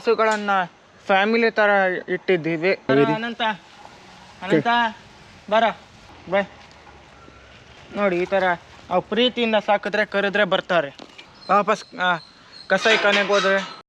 ಹಸುಗಳನ್ನ ಫ್ಯಾಮಿಲಿ ತರ ಇಟ್ಟಿದ್ದೀವಿ. ಅನಂತ ಅನಂತ ಬರ ಬೈ. ನೋಡಿ ಈ ತರ ಅವ್ ಪ್ರೀತಿಯಿಂದ ಸಾಕಿದ್ರೆ ಕರೆದ್ರೆ ಬರ್ತಾರೆ. ವಾಪಸ್ ಕಸಾಯಿ ಖಾನೆಗೆ ಹೋದ್ರೆ.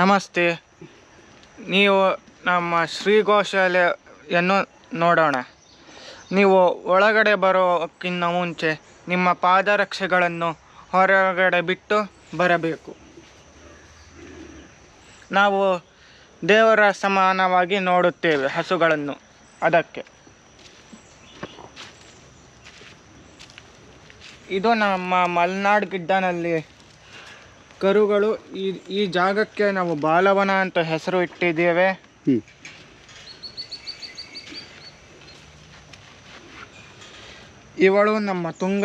ನಮಸ್ತೆ. ನೀವು ನಮ್ಮ ಶ್ರೀ ಗೋಶಾಲೆಯನ್ನು ನೋಡೋಣ. ನೀವು ಒಳಗಡೆ ಬರೋಕ್ಕಿಂತ ಮುಂಚೆ ನಿಮ್ಮ ಪಾದರಕ್ಷೆಗಳನ್ನು ಹೊರಗಡೆ ಬಿಟ್ಟು ಬರಬೇಕು. ನಾವು ದೇವರ ಸಮಾನವಾಗಿ ನೋಡುತ್ತೇವೆ ಹಸುಗಳನ್ನು. ಅದಕ್ಕೆ. ಇದು ನಮ್ಮ ಮಲೆನಾಡು ಗಿಡ್ಡನಲ್ಲಿ ಕರುಗಳು ಈ ಈ ಜಾಗಕ್ಕೆ ನಾವು ಬಾಲವನ ಅಂತ ಹೆಸರು ಇಟ್ಟಿದ್ದೇವೆ. ಇವಳು ನಮ್ಮ ತುಂಗ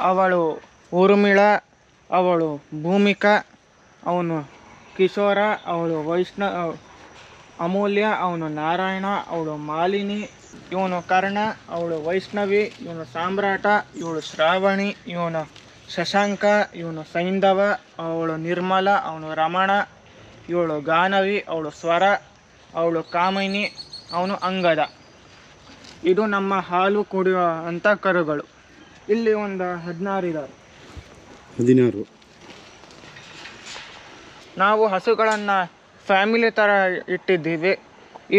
ಅವಳು ಊರ್ಮಿಳ ಅವಳು ಭೂಮಿಕಾ ಅವನು ಕಿಶೋರ ಅವಳು ವೈಷ್ಣ ಅಮೂಲ್ಯ ಅವನು ನಾರಾಯಣ ಅವಳು ಮಾಲಿನಿ ಇವನು ಕರ್ಣ ಅವಳು ವೈಷ್ಣವಿ ಇವನು ಸಾಮ್ರಾಟ ಇವಳು ಶ್ರಾವಣಿ ಇವನು ಶಶಾಂಕ ಇವನು ಸೈಂಧವ ಅವಳು ನಿರ್ಮಲ ಅವನು ರಮಣ ಇವಳು ಗಾನವಿ ಅವಳು ಸ್ವರ ಅವಳು ಕಾಮಿನಿ ಅವನು ಅಂಗದ. ಇದು ನಮ್ಮ ಹಾಲು ಕುಡಿಯುವ ಅಂತ ಕರುಗಳು ಇಲ್ಲಿ ಒಂದು ಹದಿನಾರು ಇದಾವೆ ಹದಿನಾರು. ನಾವು ಹಸುಗಳನ್ನು ಫ್ಯಾಮಿಲಿ ಥರ ಇಟ್ಟಿದ್ದೀವಿ.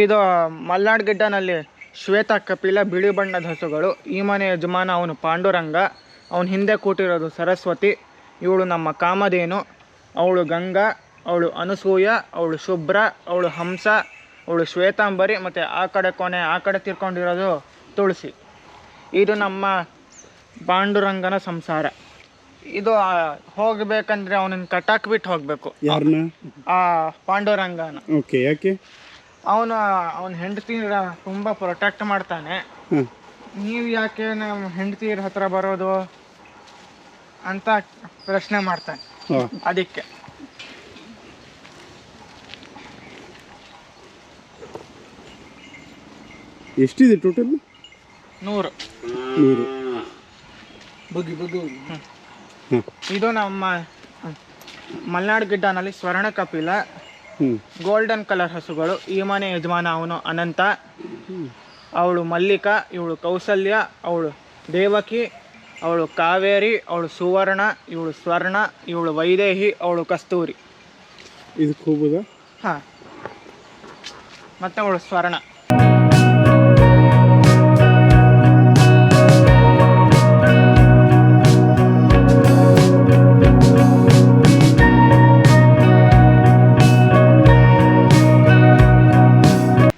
ಇದು ಮಲ್ನಾಡ್ ಗಿಡ್ಡನಲ್ಲಿ ಶ್ವೇತ ಕಪಿಲ ಬಿಳಿ ಬಣ್ಣದ ಹಸುಗಳು. ಈ ಮನೆ ಯಜಮಾನ ಅವನು ಪಾಂಡುರಂಗ. ಅವನ ಹಿಂದೆ ಕೂಟಿರೋದು ಸರಸ್ವತಿ ಇವಳು ನಮ್ಮ ಕಾಮಧೇನು. ಅವಳು ಗಂಗಾ ಅವಳು ಅನಸೂಯ ಅವಳು ಶುಭ್ರ ಅವಳು ಹಂಸ ಅವಳು ಶ್ವೇತಾಂಬರಿ ಮತ್ತು ಆ ಕಡೆ ಕೊನೆ ಆ ಕಡೆ ತಿರ್ಕೊಂಡಿರೋದು ತುಳಸಿ. ಇದು ನಮ್ಮ ಪಾಂಡುರಂಗನ ಸಂಸಾರ. ಇದು ಹೋಗ್ಬೇಕಂದ್ರೆ ಅವನನ್ನ ಕಟ್ಟಾಕ್ಬಿಟ್ಟು ಹೋಗ್ಬೇಕು. ಯಾರನ್ನ ಆ ಪಾಂಡುರಂಗನ. ಓಕೆ ಯಾಕೆ? ಅವನು ಅವನ ಹೆಂಡತಿ ತುಂಬಾ ಪ್ರೊಟೆಕ್ಟ್ ಮಾಡ್ತಾನೆ. ನೀವು ಯಾಕೆ ನಮ್ಮ ಹೆಂಡತಿರ ಹತ್ರ ಬರೋದು ಅಂತ ಪ್ರಶ್ನೆ ಮಾಡ್ತಾನೆ. ಅದಕ್ಕೆ. ಎಷ್ಟಿದೆ ಟೋಟಲ್? ನೂರು. ನೂರು. ಬುಗಿ ಬುಗಿ ಇದು ನಮ್ಮ ಮಲೆನಾಡು ಗಿಡ್ಡನಲ್ಲಿ ಸ್ವರ್ಣ ಕಪಿಲ ಗೋಲ್ಡನ್ ಕಲರ್ ಹಸುಗಳು ಈ ಮನೆ ಯಜಮಾನ ಅವನು ಅನಂತ. ಅವಳು ಮಲ್ಲಿಕಾ ಇವಳು ಕೌಸಲ್ಯ ಅವಳು ದೇವಕಿ ಅವಳು ಕಾವೇರಿ ಅವಳು ಸುವರ್ಣ ಇವಳು ಸ್ವರ್ಣ ಇವಳು ವೈದೇಹಿ ಅವಳು ಕಸ್ತೂರಿ. ಇದಕ್ಕೆ ಹೋಗ್ಬೋದಾ ಹಾಂ. ಮತ್ತೆ ಅವಳು ಸ್ವರ್ಣ.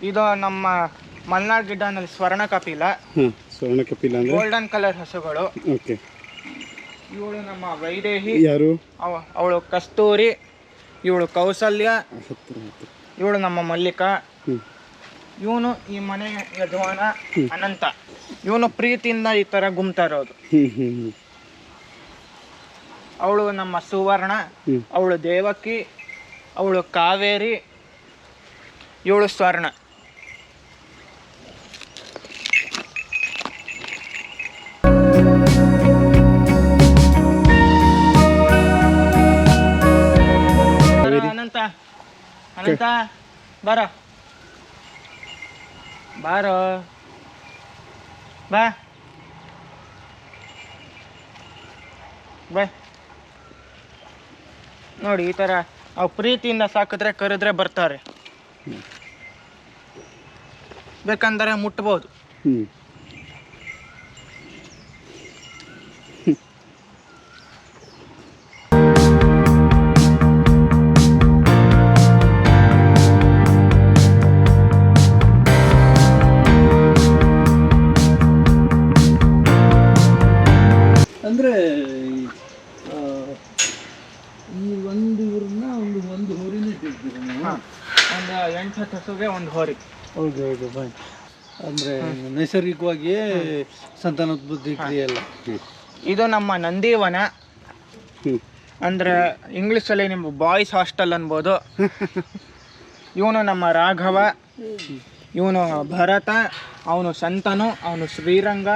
ಇದು ನಮ್ಮ ಮಲ್ನಾಡ್ ಗಿಡ್ಡನಲ್ಲಿ ಸ್ವರ್ಣ ಕಪಿಲ ಹಾಂ ಸ್ವರ್ಣ ಕಪಿಲ ಅಂದರೆ? ಗೋಲ್ಡನ್ ಕಲರ್ ಹಸುಗಳು. ಓಕೆ. ಇವಳು ನಮ್ಮ ವೈದೇಹಿ. ಯಾರು? ಅವ ಅವಳು ಕಸ್ತೂರಿ. ಇವಳು ಕೌಸಲ್ಯ. ಇವಳು ನಮ್ಮ ಮಲ್ಲಿಕಾ. ಇವನು ಈ ಮನೆ ಯಜಮಾನ ಅನಂತ. ಇವನು ಪ್ರೀತಿಯಿಂದ ಈ ತರ ಗುಮ್ತಾ ಇರೋದು. ಅವಳು ನಮ್ಮ ಸುವರ್ಣ. ಅವಳು ದೇವಕಿ. ಅವಳು ಕಾವೇರಿ. ಇವಳು ಸ್ವರ್ಣ. ಅನಂತ ಬಾರ. ಬಾರೋ. ಬಾ. ಬಾ. ನೋಡಿ ಈ ತರ ಅವ್ ಪ್ರೀತಿಯಿಂದ ಸಾಕಿದ್ರೆ ಕರೆದ್ರೆ ಬರ್ತಾರೆ. ಬೇಕಂದರೆ ಮುಟ್ಬೋದು. ಹಸುಗೆ ಒಂದು ಹೋರಿ. ಹೌದು ಹೌದು ಬಾಯ್ ಅಂದರೆ ನೈಸರ್ಗಿಕವಾಗಿಯೇ ಸಂತಾನೋತ್ಪತ್ತಿ ಕ್ರಿಯೆ ಎಲ್ಲ ಇದು ನಮ್ಮ ನಂದಿವನ. ಅಂದ್ರೆ ಅಂದರೆ ಇಂಗ್ಲೀಷಲ್ಲಿ ನಿಮ್ಮ ಬಾಯ್ಸ್ ಹಾಸ್ಟೆಲ್ ಅನ್ಬೋದು. ಇವನು ನಮ್ಮ ರಾಘವ. ಇವನು ಭರತ. ಅವನು ಸಂತನು ಅವನು ಶ್ರೀರಂಗ.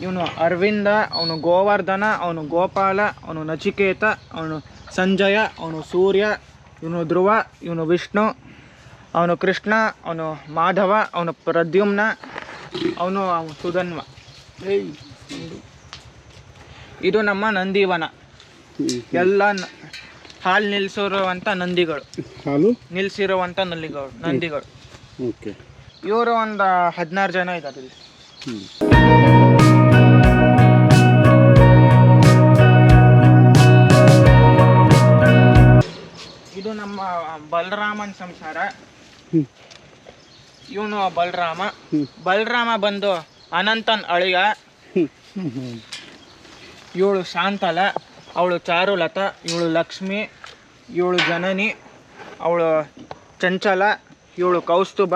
ಇವನು ಅರವಿಂದ ಅವನು ಗೋವರ್ಧನ ಅವನು ಗೋಪಾಲ ಅವನು ನಚಿಕೇತ ಅವನು ಸಂಜಯ ಅವನು ಸೂರ್ಯ ಇವನು ಧ್ರುವ ಇವನು ವಿಷ್ಣು. ಅವನು ಕೃಷ್ಣ ಅವನು ಮಾಧವ ಅವನು ಪ್ರದ್ಯುಮ್ನ ಅವನು ಸುಧನ್ವ. ಇದು ನಮ್ಮ ನಂದಿವನ. ಎಲ್ಲ ಹಾಲು ನಿಲ್ಲಿಸಿರುವಂಥ ನಂದಿಗಳು. ಹಾಲು? ನಿಲ್ಲಿಸಿರುವಂಥ ನಲ್ಲಿಗಳು ನಂದಿಗಳು. ಓಕೆ. ಇವರು ಒಂದು ಹದಿನಾರು ಜನ ಇದ್ದಾರೆ ಇಲ್ಲಿ. ಇದು ನಮ್ಮ ಬಲರಾಮನ್ ಸಂಸಾರ. ಇವನು ಬಲರಾಮ. ಬಲರಾಮ ಬಂದು ಅನಂತನ್ ಅಳಿಯ. ಇವಳು ಶಾಂತಲ ಅವಳು ಚಾರುಲತ ಇವಳು ಲಕ್ಷ್ಮಿ ಇವಳು ಜನನಿ ಅವಳು ಚಂಚಲ ಇವಳು ಕೌಸ್ತುಭ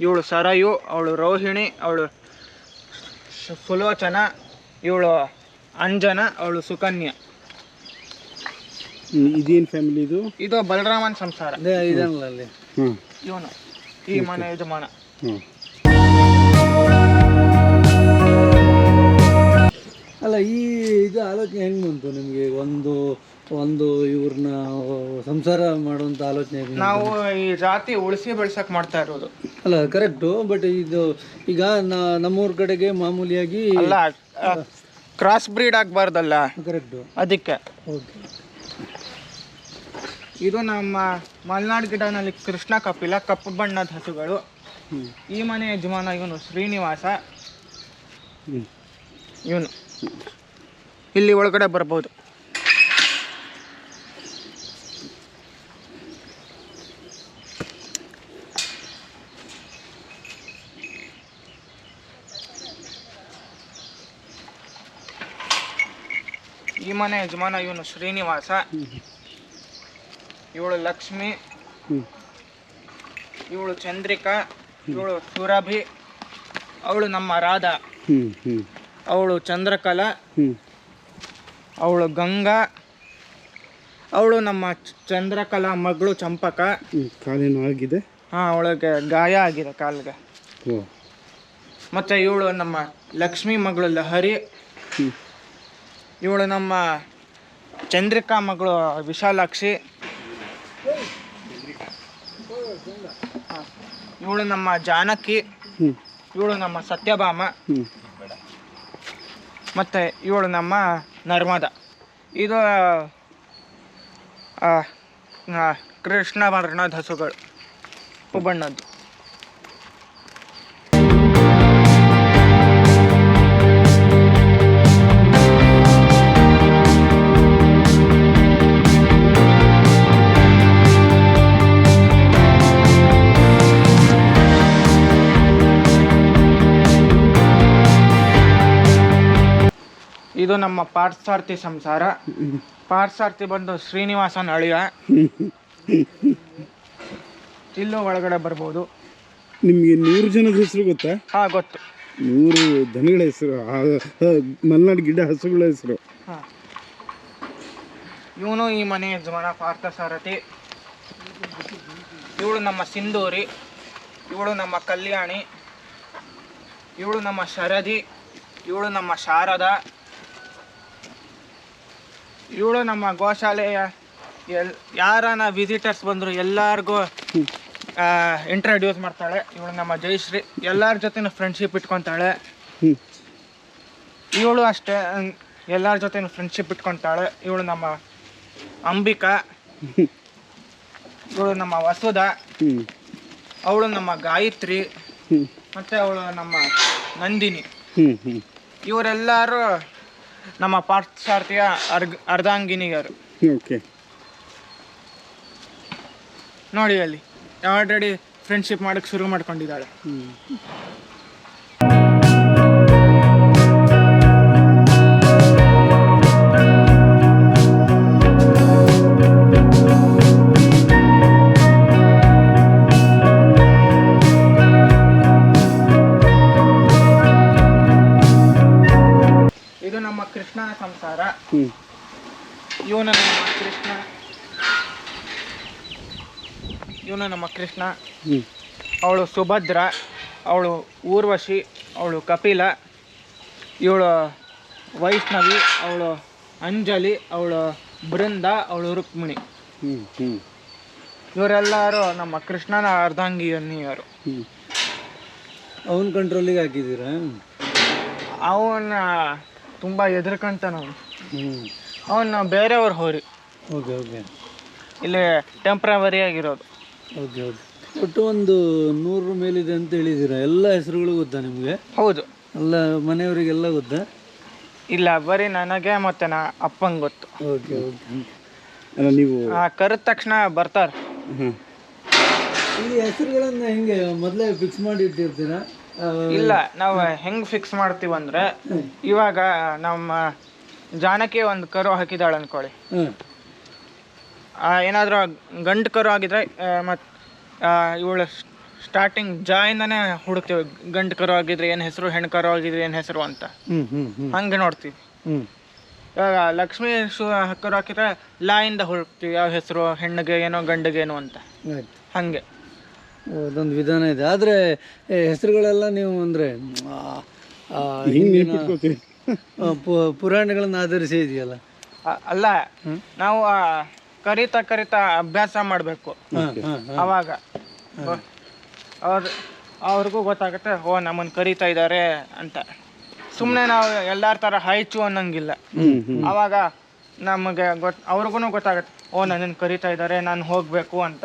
ಇವಳು ಸರಯು ಅವಳು ರೋಹಿಣಿ ಅವಳು ಸುಲೋಚನ ಇವಳು ಅಂಜನ ಅವಳು ಸುಕನ್ಯಾ. ಇದೇನು ಫ್ಯಾಮಿಲಿ ಇದು? ಇದು ಬಲರಾಮನ್ ಸಂಸಾರ. ಇದನ್ನಲ್ಲ ಇವನು. ಈ ಮನೆ ಅಲ್ಲ ಈ ಇದು ಆಲೋಚನೆ ಹೆಂಗೆ ಬಂತು ನಿಮಗೆ? ಒಂದು ಒಂದು ಇವ್ರನ್ನ ಸಂಸಾರ ಮಾಡುವಂಥ ಆಲೋಚನೆ ನಾವು ಈ ಜಾತಿ ಉಳಿಸಿ ಬೆಳ್ಸಕ್ ಮಾಡ್ತಾ ಇರೋದು. ಅಲ್ಲ ಕರೆಕ್ಟ್ ಬಟ್ ಇದು ಈಗ ನಮ್ಮೂರ್ ನಮ್ಮೂರ ಕಡೆಗೆ ಮಾಮೂಲಿಯಾಗಿ ಅಲ್ಲ ಕ್ರಾಸ್ ಬ್ರೀಡ್ ಆಗ್ಬಾರ್ದಲ್ಲ? ಕರೆಕ್ಟು ಅದಕ್ಕೆ. ಓಕೆ ಇದು ನಮ್ಮ ಮಲ್ನಾಡ್ ಗಿಡನಲ್ಲಿ ಕೃಷ್ಣ ಕಪಿಲ ಕಪ್ಪು ಬಣ್ಣದ ಹಸುಗಳು. ಈ ಮನೆ ಯಜಮಾನ ಇವನು ಶ್ರೀನಿವಾಸ. ಇವನು. ಇಲ್ಲಿ ಒಳಗಡೆ ಬರ್ಬೋದು. ಈ ಮನೆ ಯಜಮಾನ ಇವನು ಶ್ರೀನಿವಾಸ. ಇವಳು ಲಕ್ಷ್ಮಿ ಇವಳು ಚಂದ್ರಿಕಾ ಇವಳು ಸುರಭಿ ಅವಳು ನಮ್ಮ ರಾಧಾ. ಅವಳು ಚಂದ್ರಕಲಾ ಅವಳು ಗಂಗಾ ಅವಳು ನಮ್ಮ ಚಂದ್ರಕಲಾ ಮಗಳು ಚಂಪಕ. ಕಾಲೇನು ಆಗಿದೆ. ಹಾಂ ಅವಳಿಗೆ ಗಾಯ ಆಗಿದೆ ಕಾಲಿಗೆ. ಮತ್ತು ಇವಳು ನಮ್ಮ ಲಕ್ಷ್ಮಿ ಮಗಳು ಲಹರಿ. ಇವಳು ನಮ್ಮ ಚಂದ್ರಿಕಾ ಮಗಳು ವಿಶಾಲಾಕ್ಷಿ. ಇವಳು ನಮ್ಮ ಜಾನಕಿ ಇವಳು ನಮ್ಮ ಸತ್ಯಭಾಮ ಮತ್ತೆ ಇವಳು ನಮ್ಮ ನರ್ಮದ. ಇದು ಕೃಷ್ಣ ವರ್ಣದ ಹಸುಗಳು ಬಣ್ಣದ್ದು ಇದು ನಮ್ಮ ಪಾರ್ಥಸಾರ್ಥಿ ಸಂಸಾರ. ಪಾರ್ಥಸಾರ್ಥಿ ಬಂದು ಶ್ರೀನಿವಾಸನ ಅಳಿಯ. ಇಲ್ಲೂ ಒಳಗಡೆ ಬರ್ಬೋದು. ನಿಮಗೆ ನೂರು ಜನದ ಹೆಸರು ಗೊತ್ತಾ? ಹಾ ಗೊತ್ತು. ನೂರು ದನಗಳ ಹೆಸರು ಮಲ್ನಾಡು ಗಿಡ ಹಸುಗಳ ಹೆಸರು. ಹಾಂ. ಇವನು ಈ ಮನೆ ಯಜಮಾನ ಪಾರ್ಥಸಾರಥಿ. ಇವಳು ನಮ್ಮ ಸಿಂಧೂರಿ. ಇವಳು ನಮ್ಮ ಕಲ್ಯಾಣಿ. ಇವಳು ನಮ್ಮ ಶರದಿ. ಇವಳು ನಮ್ಮ ಶಾರದಾ. ಇವಳು ನಮ್ಮ ಗೋಶಾಲೆಯ ಎಲ್ ಯಾರನ ವಿಸಿಟರ್ಸ್ ಬಂದರು ಎಲ್ಲರಿಗೂ ಇಂಟ್ರಡ್ಯೂಸ್ ಮಾಡ್ತಾಳೆ. ಇವಳು ನಮ್ಮ ಜಯಶ್ರೀ ಎಲ್ಲರ ಜೊತೆನೂ ಫ್ರೆಂಡ್ಶಿಪ್ ಇಟ್ಕೊತಾಳೆ. ಇವಳು ಅಷ್ಟೇ ಎಲ್ಲರ ಜೊತೆನೂ ಫ್ರೆಂಡ್ಶಿಪ್ ಇಟ್ಕೊತಾಳೆ. ಇವಳು ನಮ್ಮ ಅಂಬಿಕಾ. ಇವಳು ನಮ್ಮ ವಸುಧ. ಅವಳು ನಮ್ಮ ಗಾಯತ್ರಿ. ಮತ್ತು ಅವಳು ನಮ್ಮ ನಂದಿನಿ. ಇವರೆಲ್ಲರೂ ನಮ್ಮ ಪಾರ್ಥಸಾರ್ಥಿಯ ಅರ್ಗ ಅರ್ಧಾಂಗಿನಿಗರು ಓಕೆ. ನೋಡಿ ಅಲ್ಲಿ ಆಲ್ರೆಡಿ ಫ್ರೆಂಡ್ಶಿಪ್ ಮಾಡೋಕ್ಕೆ ಶುರು ಮಾಡ್ಕೊಂಡಿದ್ದಾಳೆ. ಇವನು ನಮ್ಮ ಕೃಷ್ಣ. ಇವನ ನಮ್ಮ ಕೃಷ್ಣ. ಅವಳು ಸುಭದ್ರ ಅವಳು ಊರ್ವಶಿ ಅವಳು ಕಪಿಲ ಇವಳು ವೈಷ್ಣವಿ ಅವಳು ಅಂಜಲಿ ಅವಳು ಬೃಂದ ಅವಳು ರುಕ್ಮಿಣಿ. ಹ್ಞೂ ಹ್ಞೂ ಇವರೆಲ್ಲರೂ ನಮ್ಮ ಕೃಷ್ಣನ ಅರ್ಧಾಂಗಿಯನ್ನಿಯವರು ಅವನ ಕಂಟ್ರೋಲಿಗೆ ಹಾಕಿದ್ದೀರಾ? ಅವನ ತುಂಬ ಎದುರ್ಕಂತ ನಾವು ಹ್ಞೂ ಅವನು ಬೇರೆಯವ್ರ ಹೋರಿ. Okay okay. ಇಲ್ಲಿ ಟೆಂಪ್ರವರಿ ಆಗಿರೋದು. Okay okay. ಒಟ್ಟು ಒಂದು ನೂರು ಮೇಲಿದೆ ಅಂತ ಹೇಳಿದ್ದೀರಾ? ಎಲ್ಲ ಹೆಸರುಗಳು ಗೊತ್ತಾ ನಿಮಗೆ? ಹೌದು. ಎಲ್ಲ ಮನೆಯವರಿಗೆಲ್ಲ ಗೊತ್ತಾ? ಇಲ್ಲ ಬರೀ ನನಗೆ ಮತ್ತೆ ನಾ ಅಪ್ಪಂಗೆ ಗೊತ್ತು. Okay okay. ಅಲ್ಲ ನೀವು ಆ, ಕರೆದ ತಕ್ಷಣ ಬರ್ತಾರೆ. ಈ ಹೆಸರುಗಳನ್ನ ಹೆಂಗೆ ಮೊದಲೇ ಫಿಕ್ಸ್ ಮಾಡಿ ಇಟ್ಟಿರ್ತೀರಾ? ಇಲ್ಲ ನಾವು ಹೆಂಗ್ ಫಿಕ್ಸ್ ಮಾಡ್ತೀವಿ ಅಂದ್ರೆ ಇವಾಗ ನಮ್ಮ ಜಾನಕಿ ಒಂದು ಕರು ಹಾಕಿದಾಳ ಅನ್ಕೊಳ್ಳಿ. ಏನಾದ್ರೂ ಗಂಡು ಕರು ಆಗಿದ್ರೆ ಮತ್ ಇವಳು ಸ್ಟಾರ್ಟಿಂಗ್ ಜಾಯಿಂದನೇ ಹುಡುಕ್ತೀವಿ ಗಂಡು ಕರು ಆಗಿದ್ರೆ ಏನು ಹೆಸರು ಹೆಣ್ಣು ಕರು ಆಗಿದ್ರೆ ಏನು ಹೆಸರು ಅಂತ. ಹಂಗೆ ನೋಡ್ತೀವಿ. ಇವಾಗ ಲಕ್ಷ್ಮೀ ಶೂ ಕರು ಹಾಕಿದ್ರೆ ಲಾಯಿಂದ ಹುಡುಕ್ತೀವಿ ಯಾವ ಹೆಸರು ಹೆಣ್ಣಿಗೆ ಏನೋ ಗಂಡಿಗೆ ಏನೋ ಅಂತ. ಹಂಗೆ. ಅದೊಂದು ವಿಧಾನ ಇದೆ. ಆದರೆ ಹೆಸರುಗಳೆಲ್ಲ ನೀವು ಅಂದರೆ ಪುರಾಣಗಳನ್ನು ಆಧರಿಸಿ ಇದೆಯಲ್ಲ? ಅಲ್ಲ ನಾವು ಕರಿತಾ ಕರಿತಾ ಅಭ್ಯಾಸ ಮಾಡಬೇಕು. ಅವಾಗ. ಅವ್ರ ಅವ್ರಿಗೂ ಗೊತ್ತಾಗುತ್ತೆ ಓ ನಮ್ಮನ್ನು ಕರಿತಾ ಇದ್ದಾರೆ ಅಂತ. ಸುಮ್ಮನೆ ನಾವು ಎಲ್ಲರ ಥರ ಹಾಯ್ಚು ಅನ್ನಂಗಿಲ್ಲ. ಅವಾಗ ನಮಗೆ ಗೊತ್ತು ಅವ್ರಿಗೂ ಗೊತ್ತಾಗುತ್ತೆ ಓ ನನ್ನನ್ನು ಕರಿತಾ ಇದ್ದಾರೆ ನಾನು ಹೋಗಬೇಕು ಅಂತ.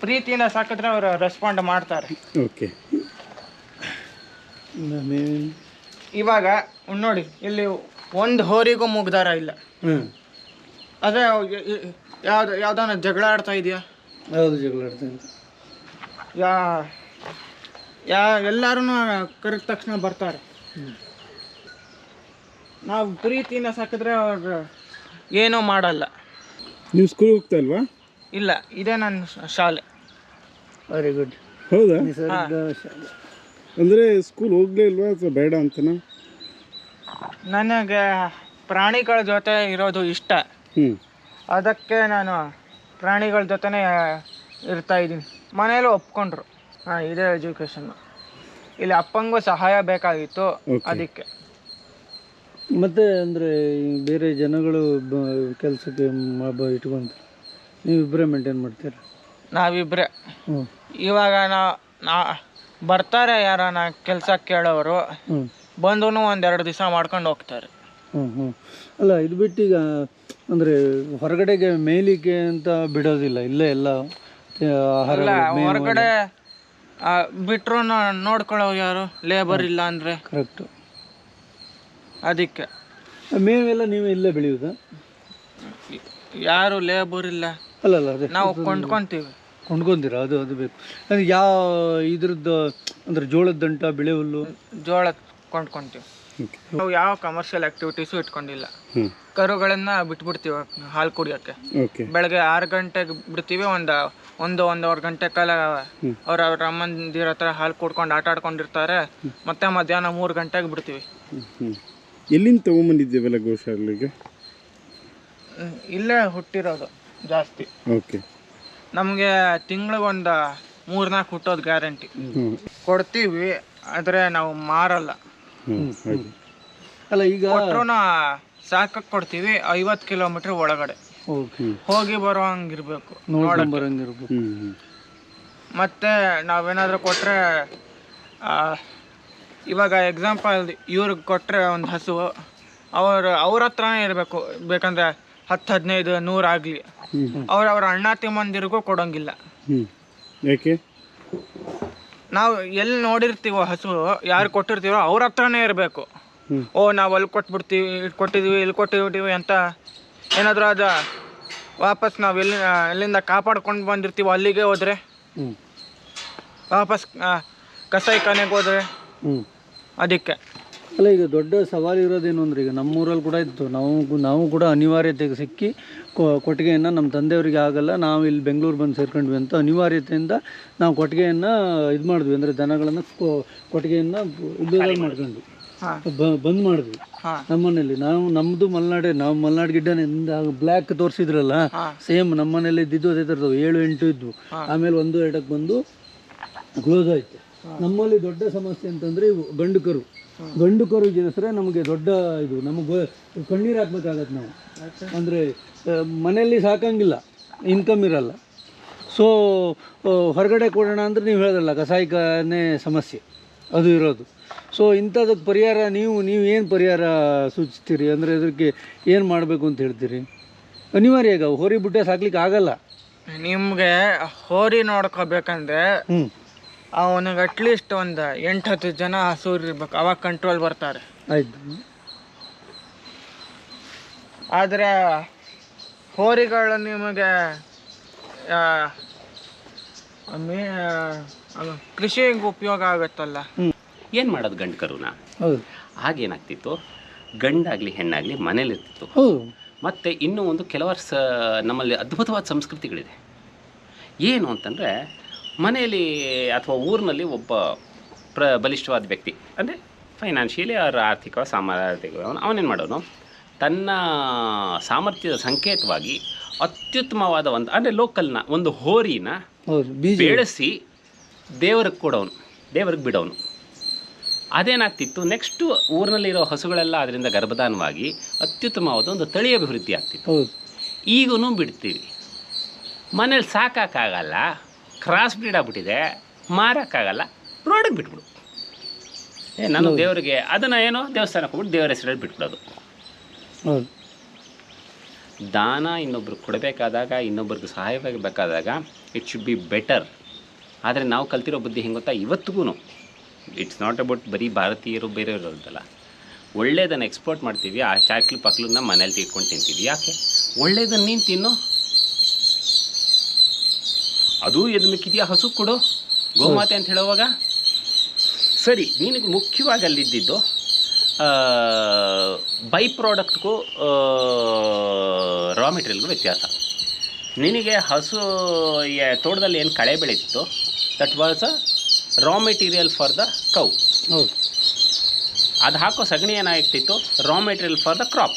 ಪ್ರೀತಿಯಿಂದ ಸಾಕಿದ್ರೆ ಅವರು ರೆಸ್ಪಾಂಡ್ ಮಾಡ್ತಾರೆ. ಓಕೆ ಇವಾಗ ನೋಡಿ ಇಲ್ಲಿ ಒಂದು ಹೋರಿಗೂ ಮುಗ್ದಾರ ಇಲ್ಲ. ಅದೇ ಯಾವ್ದು ಯಾವ್ದಾನ ಜಗಳ ಆಡ್ತಾ ಇದೆಯಾ? ಯಾವುದು ಜಗಳ ಯಾ ಯಾ ಎಲ್ಲರೂ ಕರೆದ ತಕ್ಷಣ ಬರ್ತಾರೆ. ನಾವು ಪ್ರೀತಿಯಿಂದ ಸಾಕಿದ್ರೆ ಅವ್ರು ಏನೂ ಮಾಡಲ್ಲ. ನೀವು ಸ್ಕೂಲ್ ಹೋಗ್ತಾ ಇಲ್ವಾ? ಇಲ್ಲ ಇದೇ ನನ್ನ ಶಾಲೆ. ವೆರಿ ಗುಡ್ ಹೌದಾ? ಅಂದ್ರೆ ಶಾಲೆ ಅಂದರೆ ಸ್ಕೂಲ್ ಹೋಗ್ಲೇ ಇಲ್ವಾ ಅಥವಾ ಬೇಡ ಅಂತನಾ? ನನಗೆ ಪ್ರಾಣಿಗಳ ಜೊತೆ ಇರೋದು ಇಷ್ಟ. ಹ್ಞೂ ಅದಕ್ಕೆ ನಾನು ಪ್ರಾಣಿಗಳ ಜೊತೆನೇ ಇರ್ತಾ ಇದ್ದೀನಿ. ಮನೇಲೂ ಒಪ್ಕೊಂಡ್ರು. ಹಾಂ ಇದೇ ಎಜುಕೇಷನ್ ಇಲ್ಲಿ ಅಪ್ಪಂಗೂ ಸಹಾಯ ಬೇಕಾಗಿತ್ತು ಅದಕ್ಕೆ. ಮತ್ತೆ ಅಂದರೆ ಬೇರೆ ಜನಗಳು ಕೆಲಸಕ್ಕೆ ಇಟ್ಕೊಂತ ನೀವು ಇಬ್ಬರೇ ಮೇಂಟೈನ್ ಮಾಡ್ತೀರಾ? ನಾವಿಬ್ಬರೇ ಹ್ಞೂ ಇವಾಗ ನಾ ನಾ ಬರ್ತಾರೆ ಯಾರನ ಕೆಲಸ ಕೇಳೋರು ಬಂದೂ ಒಂದು ಒಂದೆರಡು ದಿವಸ ಮಾಡ್ಕೊಂಡು ಹೋಗ್ತಾರೆ. ಹ್ಞೂ ಹ್ಞೂ ಅಲ್ಲ ಇದು ಬಿಟ್ಟು ಈಗ ಅಂದರೆ ಹೊರಗಡೆಗೆ ಮೇಯ್ಲಿಕ್ಕೆ ಅಂತ ಬಿಡೋದಿಲ್ಲ ಇಲ್ಲೇ ಎಲ್ಲ ಆಹಾರ ಹೊರಗಡೆ ಬಿಟ್ಟರು ನೋಡ್ಕೊಳ್ಳೋ ಯಾರು? ಲೇಬರ್ ಇಲ್ಲ ಅಂದರೆ? ಕರೆಕ್ಟು ಅದಕ್ಕೆ. ಮೇವೆಲ್ಲ ನೀವು ಇಲ್ಲೇ ಬೆಳೆಯೋದಾ? ಯಾರು ಲೇಬರ್ ಇಲ್ಲ. ಅಲ್ಲ ಅಲ್ಲ ಅದೇ. ನಾವು ಕೊಂಡ್ಕೊಂತೀವಿ. ಕೊಂಡ್ಕೊಂತೀರ? ಅದು ಅದು ಬೇಕು. ಅಂದ್ರೆ ಯಾವ ಇದ್ರದ್ದು ಅಂದ್ರೆ ಜೋಳದ ದಂಟ ಬಿಳೆ ಹುಲ್ಲು? ಜೋಳ ಕೊಂಡ್ಕೊಂತೀವಿ. ನಾವು ಯಾವ ಕಮರ್ಷಿಯಲ್ ಆಕ್ಟಿವಿಟೀಸು ಇಟ್ಕೊಂಡಿಲ್ಲ. ಹ್ಞೂ ಕರುಗಳನ್ನ ಬಿಟ್ಬಿಡ್ತೀವಿ ಹಾಲು ಕುಡಿಯೋಕ್ಕೆ. ಓಕೆ. ಬೆಳಗ್ಗೆ ಆರು ಗಂಟೆಗೆ ಬಿಡ್ತೀವಿ ಒಂದು ಒಂದು ಒಂದೂವರೆ ಗಂಟೆ ಕಾಲ ಅವ್ರ ಅವ್ರ ಅಮ್ಮಂದಿರ ಹತ್ರ ಹಾಲು ಕುಡ್ಕೊಂಡು ಆಟ ಆಡ್ಕೊಂಡಿರ್ತಾರೆ. ಮತ್ತೆ ಮಧ್ಯಾಹ್ನ ಮೂರು ಗಂಟೆಗೆ ಬಿಡ್ತೀವಿ. ಹ್ಞೂ ಎಲ್ಲಿಂದ ತೊಗೊಂಬಂದಿದ್ದೇವೆಲ್ಲ ಗೋಶಾಲೆಗೆ? ಇಲ್ಲೇ ಹುಟ್ಟಿರೋದು. ಜಾಸ್ತಿ. ಓಕೆ. ನಮಗೆ ತಿಂಗಳಿಗೊಂದು ಮೂರ್ನಾಲ್ಕು ಹುಟ್ಟೋದು ಗ್ಯಾರಂಟಿ. ಕೊಡ್ತೀವಿ ಆದರೆ ನಾವು ಮಾರಲ್ಲ. ಅಲ್ಲ ಈಗ ಸಾಕಕ್ ಸಾಕಕ್ಕೆ ಕೊಡ್ತೀವಿ ಐವತ್ತು ಕಿಲೋಮೀಟ್ರ್ ಒಳಗಡೆ. ಓಕೆ. ಹೋಗಿ ಬರೋ ಹಂಗಿರ್ಬೇಕು ಬರಂಗಿರ್ಬೇಕು. ಮತ್ತೆ ನಾವೇನಾದರೂ ಕೊಟ್ಟರೆ ಇವಾಗ ಎಕ್ಸಾಂಪಲ್ ಇವ್ರಿಗೆ ಕೊಟ್ಟರೆ ಒಂದು ಹಸು ಅವ್ರ ಅವ್ರ ಹತ್ರನೇ ಇರಬೇಕು. ಬೇಕಂದ್ರೆ ಹತ್ತು ಹದಿನೈದು ನೂರು ಆಗಲಿ. ಅವ್ರ ಅವ್ರ ಅಣ್ಣ ತಿಮ್ಮಂದಿರಿಗೂ ಕೊಡೋಂಗಿಲ್ಲ. ಹ್ಞೂ ಯಾಕೆ? ನಾವು ಎಲ್ಲಿ ನೋಡಿರ್ತೀವೋ ಹಸು ಯಾರು ಕೊಟ್ಟಿರ್ತೀವೋ ಅವ್ರ ಹತ್ರನೇ ಇರಬೇಕು. ಓ ನಾವು ಅಲ್ಲಿ ಕೊಟ್ಬಿಡ್ತೀವಿ ಇಲ್ಲಿ ಕೊಟ್ಟಿದ್ವಿ ಇಲ್ಲಿ ಕೊಟ್ಟಿದ್ದೀವಿ ಅಂತ ಏನಾದರೂ ಅದು ವಾಪಸ್ ನಾವು ಎಲ್ಲಿ ಎಲ್ಲಿಂದ ಕಾಪಾಡ್ಕೊಂಡು ಬಂದಿರ್ತೀವೋ ಅಲ್ಲಿಗೆ ಹೋದರೆ? ವಾಪಸ್ ಕಸಾಯಿ ಕಸಾಯಿಖಾನೆಗೆ ಹೋದರೆ? ಹ್ಞೂ ಅದಕ್ಕೆ. ಅಲ್ಲ ಈಗ ದೊಡ್ಡ ಸವಾಲು ಇರೋದೇನು ಅಂದ್ರೆ ಈಗ ನಮ್ಮೂರಲ್ಲಿ ಕೂಡ ಇತ್ತು. ನಾವು ನಾವು ಕೂಡ ಅನಿವಾರ್ಯತೆಗೆ ಸಿಕ್ಕಿ ಕೊಟ್ಟಿಗೆಯನ್ನು ನಮ್ಮ ತಂದೆಯವರಿಗೆ ಆಗಲ್ಲ ನಾವು ಇಲ್ಲಿ ಬೆಂಗಳೂರು ಬಂದು ಸೇರ್ಕೊಂಡ್ವಿ ಅಂತ ಅನಿವಾರ್ಯತೆಯಿಂದ ನಾವು ಕೊಟ್ಟಿಗೆಯನ್ನು ಇದು ಮಾಡಿದ್ವಿ. ಅಂದರೆ ದನಗಳನ್ನು ಕೊಟ್ಟಿಗೆಯನ್ನು ಉದ್ಯೋಗ ಮಾಡ್ಕೊಂಡ್ವಿ ಬಂದ್ ಮಾಡಿದ್ವಿ. ನಮ್ಮನೆಯಲ್ಲಿ ನಮ್ಮನೇಲಿ. ನಾವು ನಮ್ಮದು ಮಲ್ನಾಡೆ ನಾವು ಮಲ್ನಾಡ್ ಗಿಡ್ಡನಿಂದ ಬ್ಲ್ಯಾಕ್ ತೋರಿಸಿದ್ರಲ್ಲ ಸೇಮ್ ನಮ್ಮನೇಲಿ ಇದ್ದಿದ್ದು ಅದೇ ಥರದ್ದು ಏಳು ಎಂಟು ಇದ್ವು. ಆಮೇಲೆ ಒಂದು ಎರಡಕ್ಕೆ ಬಂದು ಕ್ಲೋಸ್ ಆಯ್ತು. ನಮ್ಮಲ್ಲಿ ದೊಡ್ಡ ಸಮಸ್ಯೆ ಅಂತಂದ್ರೆ ಇವು ಗಂಡು ಕರು ಗಂಡು ಕರು ಜನಿಸ್ರೆ ನಮಗೆ ದೊಡ್ಡ ಇದು ನಮಗೆ ಕಣ್ಣೀರು ಹಾಕ್ಬೇಕಾಗತ್ತೆ ನಾವು. ಅಂದರೆ ಮನೆಯಲ್ಲಿ ಸಾಕಂಗಿಲ್ಲ ಇನ್ಕಮ್ ಇರಲ್ಲ. ಸೊ ಹೊರಗಡೆ ಕೊಡೋಣ ಅಂದ್ರೆ ನೀವು ಹೇಳಿದ್ರಲ್ಲ ಕಸಾಯಿಕನೇ ಸಮಸ್ಯೆ. ಅದು ಇರೋದು. ಸೊ ಇಂಥದಕ್ಕೆ ಪರಿಹಾರ ನೀವು ನೀವು ಏನು ಪರಿಹಾರ ಸೂಚಿಸ್ತೀರಿ? ಅಂದರೆ ಇದಕ್ಕೆ ಏನು ಮಾಡಬೇಕು ಅಂತ ಹೇಳ್ತೀರಿ? ಅನಿವಾರ್ಯ ಈಗ ಹೋರಿ ಬುಟ್ಟೆ ಸಾಕ್ಲಿಕ್ಕೆ ಆಗಲ್ಲ ನಿಮಗೆ ಹೋರಿ ನೋಡ್ಕೋಬೇಕಂದ್ರೆ ಹ್ಞೂ ಅವನಿಗೆ ಅಟ್ಲೀಸ್ಟ್ ಒಂದು ಎಂಟು ಹತ್ತು ಜನ ಹಸೂರು ಇರ್ಬೇಕು. ಅವಾಗ ಕಂಟ್ರೋಲ್ ಬರ್ತಾರೆ. ಆಯ್ತು. ಆದರೆ ಹೋರಿಗಳು ನಿಮಗೆ ಮೇ ಕೃಷಿಗೆ ಉಪಯೋಗ ಆಗುತ್ತಲ್ಲ. ಏನು ಮಾಡೋದು ಗಂಡು ಕರುನ? ಹೌದು. ಆಗೇನಾಗ್ತಿತ್ತು ಗಂಡಾಗಲಿ ಹೆಣ್ಣಾಗಲಿ ಮನೇಲಿರ್ತಿತ್ತು. ಹೌದು. ಮತ್ತು ಇನ್ನೂ ಒಂದು ಕೆಲವರು ಸ ನಮ್ಮಲ್ಲಿ ಅದ್ಭುತವಾದ ಸಂಸ್ಕೃತಿಗಳಿದೆ. ಏನು ಅಂತಂದರೆ ಮನೆಯಲ್ಲಿ ಅಥವಾ ಊರಿನಲ್ಲಿ ಒಬ್ಬ ಪ್ರ ಬಲಿಷ್ಠವಾದ ವ್ಯಕ್ತಿ ಅಂದರೆ ಫೈನಾನ್ಷಿಯಲಿ ಅವರ ಆರ್ಥಿಕ ಸಾಮರ್ಥ್ಯ ಅವನೇನು ಮಾಡೋನು? ತನ್ನ ಸಾಮರ್ಥ್ಯದ ಸಂಕೇತವಾಗಿ ಅತ್ಯುತ್ತಮವಾದ ಒಂದು ಅಂದರೆ ಲೋಕಲ್ನ ಒಂದು ಹೋರಿನ ಬೆಳೆಸಿ ದೇವರಿಗೆ ಕೊಡೋನು ದೇವರಿಗೆ ಬಿಡೋನು. ಅದೇನಾಗ್ತಿತ್ತು? ನೆಕ್ಸ್ಟು ಊರಿನಲ್ಲಿರೋ ಹಸುಗಳೆಲ್ಲ ಅದರಿಂದ ಗರ್ಭಧಾನವಾಗಿ ಅತ್ಯುತ್ತಮವಾದ ಒಂದು ತಳಿ ಅಭಿವೃದ್ಧಿ ಆಗ್ತಿತ್ತು ಈಗೂ ಬಿಡ್ತೀವಿ. ಮನೇಲಿ ಸಾಕಾಗಲ್ಲ ಕ್ರಾಸ್ ಬ್ರೀಡ್ ಆಗಿಬಿಟ್ಟಿದೆ ಮಾರೋಕ್ಕಾಗಲ್ಲ ರೋಡಿಗೆ ಬಿಟ್ಬಿಡು. ಏ ನಾನು ದೇವರಿಗೆ ಅದನ್ನು ಏನೋ ದೇವಸ್ಥಾನಕ್ಕೆ ಹೋಗ್ಬಿಟ್ಟು ದೇವರ ಹೆಸರಲ್ಲಿ ಬಿಟ್ಬಿಡೋದು. ಹೌದು ದಾನ ಇನ್ನೊಬ್ರಿಗೆ ಕೊಡಬೇಕಾದಾಗ ಇನ್ನೊಬ್ರಿಗೆ ಸಹಾಯವಾಗಬೇಕಾದಾಗ ಇಟ್ ಶುಡ್ ಬಿ ಬೆಟರ್ ಆದರೆ ನಾವು ಕಲ್ತಿರೋ ಬುದ್ಧಿ ಹೆಂಗೆ ಗೊತ್ತಾ? ಇವತ್ತಿಗೂ ಇಟ್ಸ್ ನಾಟ್ ಅಬೌಟ್ ಬರೀ ಭಾರತೀಯರು ಬೇರೆಯವರು ಅಂತಲ್ಲ ಒಳ್ಳೇದನ್ನು ಎಕ್ಸ್ಪೋರ್ಟ್ ಮಾಡ್ತೀವಿ ಆ ಚಾಕ್ಲಿ ಪಕ್ಲನ್ನ ಮನೇಲಿ ತಿಳ್ಕೊಂಡು ತಿಂತೀವಿ. ಯಾಕೆ? ಒಳ್ಳೇದನ್ನು ನೀನು ತಿನ್ನು ಅದು ಎದು ಮಿಕ್ಕಿದೆಯಾ ಹಸು ಕೊಡು. ಗೋಮಾತೆ ಅಂತ ಹೇಳುವಾಗ ಸರಿ ನಿನಗೆ ಮುಖ್ಯವಾಗಿ ಅಲ್ಲಿದ್ದಿದ್ದು ಬೈ ಪ್ರಾಡಕ್ಟ್ಗೂ ರಾ ಮೆಟೀರಿಯಲ್ಗೂ ವ್ಯತ್ಯಾಸ. ನಿನಗೆ ಹಸು ತೋಟದಲ್ಲಿ ಏನು ಕಳೆ ಬೆಳೀತಿತ್ತು that was a raw material for the cow ಹೌದು. ಅದು ಹಾಕೋ ಸಗಣಿ ಏನಾಗ್ತಿತ್ತು raw material for the crop